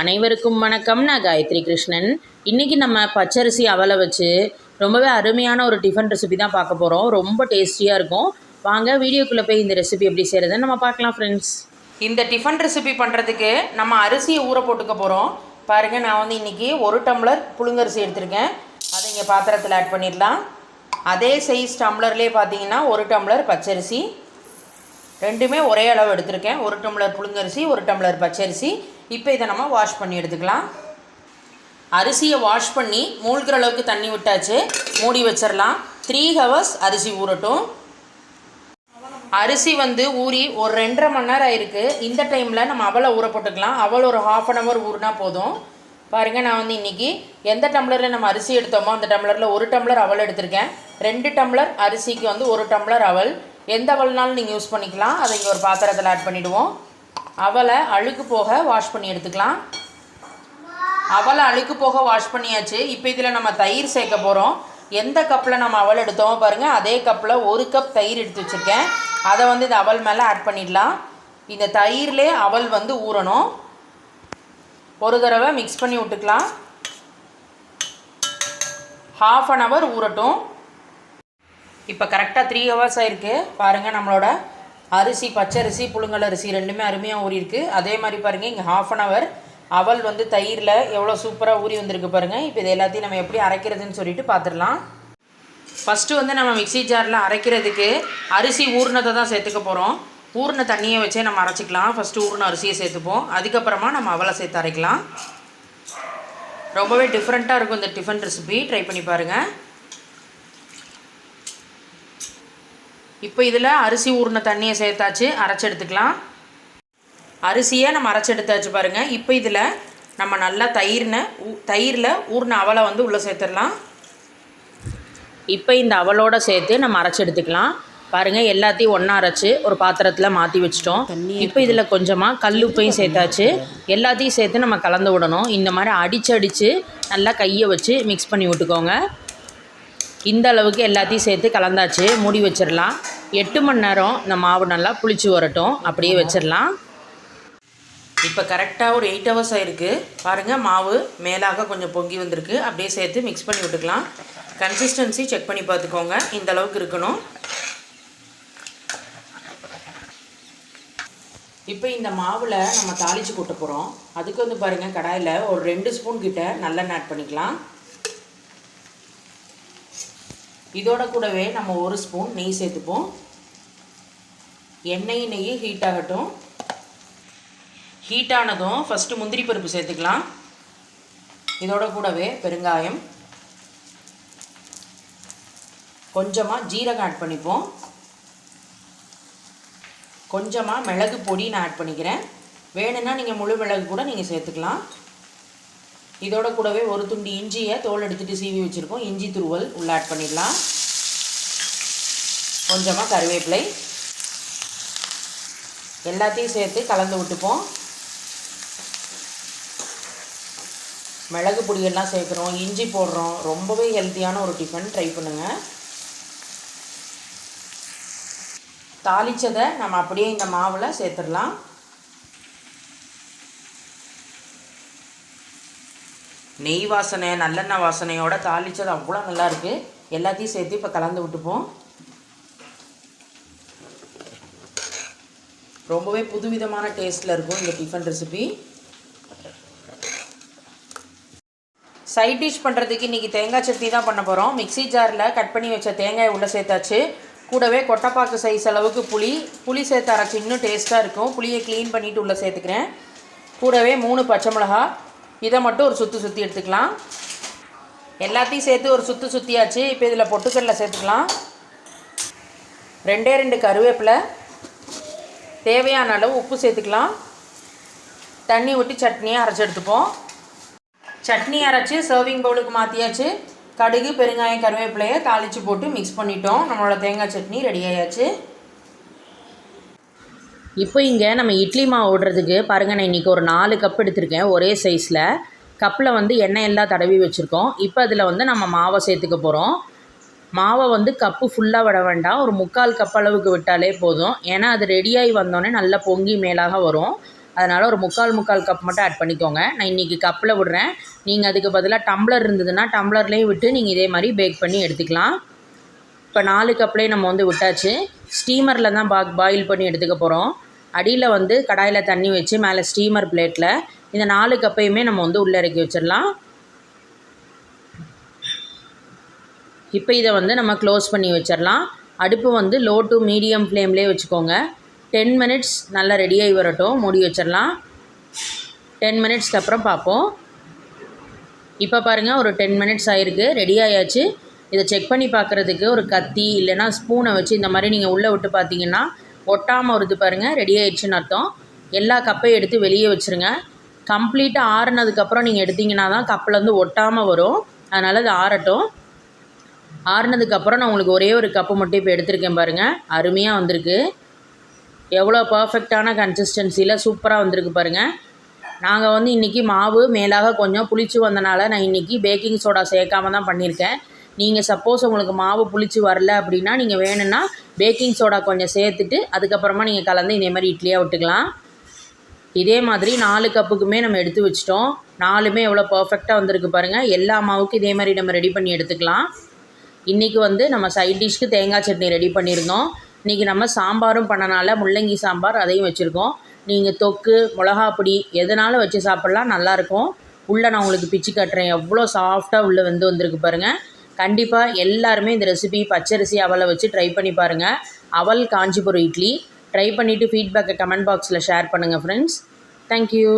அனைவருக்கும் வணக்கம். நான் காயத்ரி கிருஷ்ணன். இன்றைக்கி நம்ம பச்சரிசி அவலை வச்சு ரொம்பவே அருமையான ஒரு டிஃபன் ரெசிபி தான் பார்க்க போகிறோம் ரொம்ப டேஸ்டியாக இருக்கும். வாங்க வீடியோக்குள்ளே போய் இந்த ரெசிபி எப்படி செய்கிறதுன்னு நம்ம பார்க்கலாம் ஃப்ரெண்ட்ஸ் இந்த டிஃபன் ரெசிபி பண்ணுறதுக்கு நம்ம அரிசியை ஊற போட்டுக்க போகிறோம் பாருங்கள் நான் வந்து இன்றைக்கி ஒரு டம்ளர் புழுங்கரிசி எடுத்திருக்கேன். அதை இங்கே பாத்திரத்தில் ஆட் பண்ணிடலாம். அதே சைஸ் டம்ளர்லேயே பார்த்தீங்கன்னா ஒரு டம்ளர் பச்சரிசி. ரெண்டுமே ஒரே அளவு எடுத்திருக்கேன். ஒரு டம்ளர் புழுங்கரிசி ஒரு டம்ளர் பச்சரிசி. இப்போ இதை நம்ம வாஷ் பண்ணி எடுத்துக்கலாம். அரிசியை வாஷ் பண்ணி மூழ்கிற அளவுக்கு தண்ணி விட்டாச்சு. மூடி வச்சிடலாம் த்ரீ ஹவர்ஸ் அரிசி ஊறட்டும். அரிசி வந்து ஊறி ஒரு ரெண்டரை மணி நேரம் ஆயிருக்கு. இந்த டைமில் நம்ம அவளை ஊற போட்டுக்கலாம். அவள் ஒரு ஹாஃப் அன் ஹவர் ஊறினா போதும். பாருங்கள் நான் வந்து இன்றைக்கி எந்த டம்ளரில் நம்ம அரிசி எடுத்தோமோ அந்த டம்ளரில் ஒரு டம்ளர் அவள் எடுத்திருக்கேன். ரெண்டு டம்ளர் அரிசிக்கு வந்து ஒரு டம்ளர் அவள். எந்த அவள்னாலும் நீங்கள் யூஸ் பண்ணிக்கலாம். அதை இங்கே ஒரு பாத்திரத்தில் ஆட் பண்ணிவிடுவோம் அவலை அழுக்கு போக வாஷ் பண்ணி எடுத்துக்கலாம். அவலை அழுக்கு போக வாஷ் பண்ணியாச்சு. இப்போ இதில் நம்ம தயிர் சேர்க்க போகிறோம் எந்த கப்பில் நம்ம அவல் எடுத்தோமோ பாருங்கள் அதே கப்பில் ஒரு கப் தயிர் எடுத்து வச்சுருக்கேன். அதை வந்து இந்த அவல் மேலே ஆட் பண்ணிடலாம். இந்த தயிர்லே அவல் வந்து ஊறணும். ஒரு தடவை மிக்ஸ் பண்ணி விட்டுக்கலாம். ஹாஃப் அன் ஹவர் ஊறட்டும். இப்போ கரெக்டாக த்ரீ ஹவர்ஸ் ஆயிருக்கு. பாருங்கள் நம்மளோட அரிசி பச்சரிசி புழுங்கல் அரிசி ரெண்டுமே அருமையாக ஊறிருக்கு அதே மாதிரி பாருங்கள் இங்கே ஹாஃப் அன் ஹவர் அவல் வந்து தயிரில் எவ்வளோ சூப்பராக ஊறி வந்திருக்கு பாருங்கள் இப்போ இது எல்லாத்தையும் நம்ம எப்படி அரைக்கிறதுன்னு சொல்லிட்டு பார்த்துடலாம் ஃபஸ்ட்டு வந்து நம்ம மிக்ஸி ஜாரில் அரைக்கிறதுக்கு அரிசி ஊறினதை தான் சேர்த்துக்க போகிறோம் ஊறின தண்ணியை வச்சே நம்ம அரைச்சிக்கலாம். ஃபஸ்ட்டு ஊறின அரிசியை சேர்த்துப்போம். அதுக்கப்புறமா நம்ம அவலை சேர்த்து அரைக்கலாம். ரொம்பவே டிஃப்ரெண்ட்டாக இருக்கும் இந்த டிஃபன் ரெசிபி ட்ரை பண்ணி பாருங்கள் இப்போ இதில் அரிசி ஊறின தண்ணியை சேர்த்தாச்சு அரைச்சி எடுத்துக்கலாம் அரிசியை நம்ம அரைச்சி எடுத்தாச்சு பாருங்கள் இப்போ இதில் நம்ம நல்லா தயிர்னு தயிரில் ஊறின அவலை வந்து உள்ளே சேர்த்துடலாம். இப்போ இந்த அவலோட சேர்த்து நம்ம அரைச்சி எடுத்துக்கலாம் பாருங்கள் எல்லாத்தையும் ஒன்றா அரைச்சி ஒரு பாத்திரத்தில் மாற்றி வச்சிட்டோம். இப்போ இதில் கொஞ்சமாக கல் உப்பையும் சேர்த்தாச்சு. எல்லாத்தையும் சேர்த்து நம்ம கலந்து விடணும். இந்த மாதிரி அடித்து அடித்து நல்லா கையை வச்சு மிக்ஸ் பண்ணி விட்டுக்கோங்க. இந்த அளவுக்கு எல்லாத்தையும் சேர்த்து கலந்தாச்சு. மூடி வச்சிடலாம். எட்டு மணி நேரம் இந்த மாவு நல்லா புளிச்சு வரட்டும். அப்படியே வச்சிடலாம். இப்போ கரெக்டாக ஒரு எயிட் ஹவர்ஸ் ஆகிருக்கு பாருங்கள் மாவு மேலாக கொஞ்சம் பொங்கி வந்திருக்கு. அப்படியே சேர்த்து மிக்ஸ் பண்ணி விட்டுக்கலாம். கன்சிஸ்டன்சி செக் பண்ணி பார்த்துக்கோங்க. இந்த அளவுக்கு இருக்கணும். இப்போ இந்த மாவில் நம்ம தாளித்து கொட்ட போகிறோம் அதுக்கு வந்து பாருங்கள் கடாயில் ஒரு ரெண்டு ஸ்பூன் கிட்ட நல்லெண்ணெய் ஆட் பண்ணிக்கலாம். இதோட கூடவே நம்ம ஒரு ஸ்பூன் நெய் சேர்த்துப்போம். எண்ணெய் நெய் ஹீட் ஆகட்டும். ஹீட் ஆனதும் ஃபஸ்ட்டு முந்திரி பருப்பு சேர்த்துக்கலாம். இதோட கூடவே பெருங்காயம். கொஞ்சமாக ஜீரகம் ஆட் பண்ணிப்போம். கொஞ்சமாக மிளகு பொடி நான் ஆட் பண்ணிக்கிறேன். வேணும்னா நீங்கள் முழு மிளகு கூட நீங்கள் சேர்த்துக்கலாம். இதோட கூடவே ஒரு துண்டு இஞ்சியை தோல் எடுத்துகிட்டு சீவி வச்சுருக்கோம். இஞ்சி துருவல் உள்ளாட் ஆட் பண்ணிடலாம். கொஞ்சமாக கருவேப்பிலை. எல்லாத்தையும் சேர்த்து கலந்து விட்டுப்போம். மிளகு பொடியெல்லாம் சேர்க்குறோம். இஞ்சி போடுறோம். ரொம்பவே ஹெல்த்தியான ஒரு டிஃபன் ட்ரை பண்ணுங்கள் தாளித்ததை நம்ம அப்படியே இந்த மாவில் சேர்த்துடலாம். நெய் வாசனை நல்லெண்ணெய் வாசனையோட தாளித்தது அவ்வளோ நல்லா இருக்குது எல்லாத்தையும் சேர்த்து இப்போ கலந்து விட்டுப்போம். ரொம்பவே புதுவிதமான டேஸ்ட்டில் இருக்கும் இந்த டிஃபன் ரெசிபி சைட் டிஷ் பண்ணுறதுக்கு இன்றைக்கி தேங்காய் சட்னி தான் பண்ண போகிறோம் மிக்ஸி ஜாரில் கட் பண்ணி வச்ச தேங்காய் உள்ளே சேர்த்தாச்சு. கூடவே கொட்டைப்பாக்கு சைஸ் அளவுக்கு புளி புளி சேர்த்து அரைச்சி இன்னும் டேஸ்ட்டாக இருக்கும். புளியை க்ளீன் பண்ணிவிட்டு உள்ளே சேர்த்துக்கிறேன். கூடவே மூணு பச்சை மிளகா இதை மட்டும் ஒரு சுற்றி சுற்றி எடுத்துக்கலாம். எல்லாத்தையும் சேர்த்து ஒரு சுற்றி சுற்றியாச்சு இப்போ இதில் பொட்டுக்கடலை சேர்த்துக்கலாம். ரெண்டே ரெண்டு கருவேப்பிலை. தேவையான அளவு உப்பு சேர்த்துக்கலாம். தண்ணி ஊற்றி சட்னியை அரைச்சி எடுத்துப்போம். சட்னி அரைச்சி சர்விங் பவுலுக்கு மாற்றியாச்சு கடுகு பெருங்காயம் கருவேப்பிலையை தாளித்து போட்டு மிக்ஸ் பண்ணிட்டோம். நம்மளோட தேங்காய் சட்னி ரெடி ஆயாச்சு. இப்போ இங்கே நம்ம இட்லி மாவு ஓடுறதுக்கு பாருங்கள் நான் இன்றைக்கி ஒரு நாலு கப் எடுத்திருக்கேன் ஒரே சைஸில் கப்பில் வந்து எண்ணெய் எல்லாம் தடவி வச்சுருக்கோம். இப்போ அதில் வந்து நம்ம மாவை சேர்த்துக்க போகிறோம் மாவை வந்து கப்பு ஃபுல்லாக விட வேண்டாம். ஒரு முக்கால் கப் அளவுக்கு விட்டாலே போதும். ஏன்னா அது ரெடியாகி வந்தோடனே நல்லா பொங்கி மேலாக வரும். அதனால் ஒரு முக்கால் முக்கால் கப் மட்டும் ஆட் பண்ணிக்கோங்க. நான் இன்றைக்கி கப்பில் விடுறேன். நீங்கள் அதுக்கு பதிலாக டம்ளர் இருந்ததுன்னா டம்ளர்லேயும் விட்டு நீங்கள் இதே மாதிரி பேக் பண்ணி எடுத்துக்கலாம். இப்போ நாலு கப்லேயே நம்ம வந்து விட்டாச்சு. ஸ்டீமரில் தான் பா பாயில் பண்ணி எடுத்துக்க போகிறோம் அடியில் வந்து கடாயில் தண்ணி வச்சு மேலே ஸ்டீமர் பிளேட்டில் இந்த நாலு கப்பையுமே நம்ம வந்து உள்ளே இறக்கி வச்சிடலாம். இப்போ இதை வந்து நம்ம க்ளோஸ் பண்ணி வச்சிடலாம். அடுப்பு வந்து லோ டு மீடியம் ஃப்ளேம்லேயே வச்சுக்கோங்க. டென் மினிட்ஸ் நல்லா ரெடியாகி வரட்டும். மூடி வச்சிடலாம். டென் மினிட்ஸ்க்கு அப்புறம் பார்ப்போம். இப்போ பாருங்கள் ஒரு டென் மினிட்ஸ் ஆகிருக்கு ரெடி ஆயாச்சு. இதை செக் பண்ணி பார்க்குறதுக்கு ஒரு கத்தி இல்லைன்னா ஸ்பூனை வச்சு இந்த மாதிரி நீங்கள் உள்ளே விட்டு பார்த்தீங்கன்னா ஒட்டாமல் வருது பாருங்கள் ரெடி ஆயிடுச்சுன்னு அர்த்தம். எல்லா கப்பையும் எடுத்து வெளியே வச்சுருங்க. கம்ப்ளீட்டாக ஆறுனதுக்கப்புறம் நீங்கள் எடுத்தீங்கன்னா தான் கப்பில் வந்து ஒட்டாமல் வரும். அதனால் அது ஆறட்டும். ஆறுனதுக்கப்புறம் நான் உங்களுக்கு ஒரே ஒரு கப்பு மட்டும் இப்போ எடுத்திருக்கேன் பாருங்கள் அருமையாக வந்திருக்கு. எவ்வளோ பர்ஃபெக்டான கன்சிஸ்டன்சியில் சூப்பராக வந்திருக்கு பாருங்கள் நாங்கள் வந்து இன்றைக்கி மாவு மேலாக கொஞ்சம் புளிச்சு வந்தனால நான் இன்றைக்கி பேக்கிங் சோடா சேர்க்காம தான் பண்ணியிருக்கேன். நீங்கள் சப்போஸ் உங்களுக்கு மாவு புளிச்சு வரல அப்படின்னா நீங்கள் வேணும்னா பேக்கிங் சோடா கொஞ்சம் சேர்த்துட்டு அதுக்கப்புறமா நீங்கள் கலந்து இதே மாதிரி இட்லியாக விட்டுக்கலாம். இதே மாதிரி நாலு கப்புக்குமே நம்ம எடுத்து வச்சிட்டோம். நாலுமே எவ்வளோ பர்ஃபெக்டாக வந்திருக்கு பாருங்கள் எல்லா மாவுக்கும் இதே மாதிரி நம்ம ரெடி பண்ணி எடுத்துக்கலாம். இன்றைக்கி வந்து நம்ம சைட் டிஷ்க்கு தேங்காய் சட்னி ரெடி பண்ணியிருந்தோம். இன்றைக்கி நம்ம சாம்பாரும் பண்ணனால முள்ளங்கி சாம்பார் அதையும் வச்சுருக்கோம். நீங்கள் தொக்கு மிளகா பொடி எதனாலும் வச்சு சாப்பிட்லாம் நல்லாயிருக்கும் உள்ளே நான் உங்களுக்கு பிச்சு கட்டுறேன். எவ்வளோ சாஃப்டாக உள்ளே வந்து வந்திருக்கு பாருங்கள் கண்டிப்பாக எல்லாருமே இந்த ரெசிபி பச்சரிசி அவலை வச்சு ட்ரை பண்ணி பாருங்கள் அவல் காஞ்சிபுரம் இட்லி. ட்ரை பண்ணிவிட்டு ஃபீட்பேக்கை கமெண்ட் பாக்ஸில் ஷேர் பண்ணுங்கள் ஃப்ரெண்ட்ஸ் தேங்க்யூ